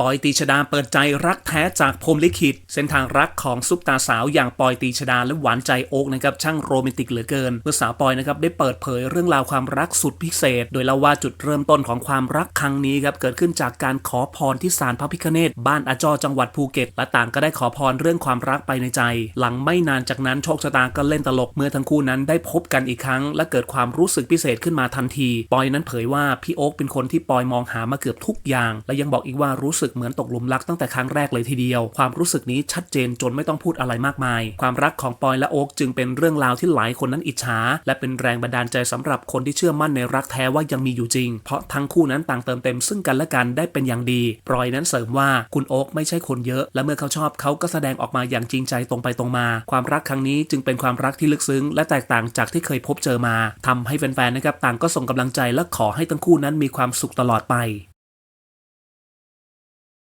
ปอยตีชดาเปิดใจรักแท้จากพรมลิขิต เส้นทางรักของซุปตาสาวอย่างปอยตีชดาและหวานใจโอ๊กนะครับช่างโรแมนติกเหลือเกิน เมื่อสาวปอยนะครับได้เปิดเผยเรื่องราวความรักสุดพิเศษ โดยเล่าว่าจุดเริ่มต้นของความรักครั้งนี้ครับเกิดขึ้นจากการขอพรที่ศาลพระพิฆเนศบ้านอาจอจังหวัดภูเก็ตและต่างก็ได้ขอพรเรื่องความรักไปในใจ หลังไม่นานจากนั้นโชคชะตาก็เล่นตลกเมื่อทั้งคู่นั้นได้พบกันอีกครั้ง และเกิดความรู้สึกพิเศษขึ้นมาทันที ปอยนั้นเผยว่าพี่โอ๊กเป็นคนที่ปอยมองหามาเกือบทุกอย่าง และยังบอกอีกว่ารู้สึกเหมือนตกหลุมรักตั้งแต่ครั้งแรกเลยทีเดียว ความรู้สึกนี้ชัดเจนจนไม่ต้องพูดอะไรมากมาย ความรักของปอยและโอ๊กจึงเป็นเรื่องราวที่หลายคนนั้นอิจฉา และเป็นแรงบันดาลใจสำหรับคนที่เชื่อมั่นในรักแท้ว่ายังมีอยู่จริง เพราะทั้งคู่นั้นต่างเติมเต็มซึ่งกันและกันได้เป็นอย่างดีปอยนั้นเสริมว่าคุณโอ๊กไม่ใช่คนเยอะ และเมื่อเขาชอบเขาก็แสดงออกมาอย่างจริงใจตรงไปตรงมา ความรักครั้งนี้จึงเป็นความรักที่ลึกซึ้ง และแตกต่างจากที่เคยพบเจอมาทำให้แฟนๆนะครับต่างก็ส่งกำลังใจและขอให้ทั้งคู่นั้นมีความสุขตลอดไป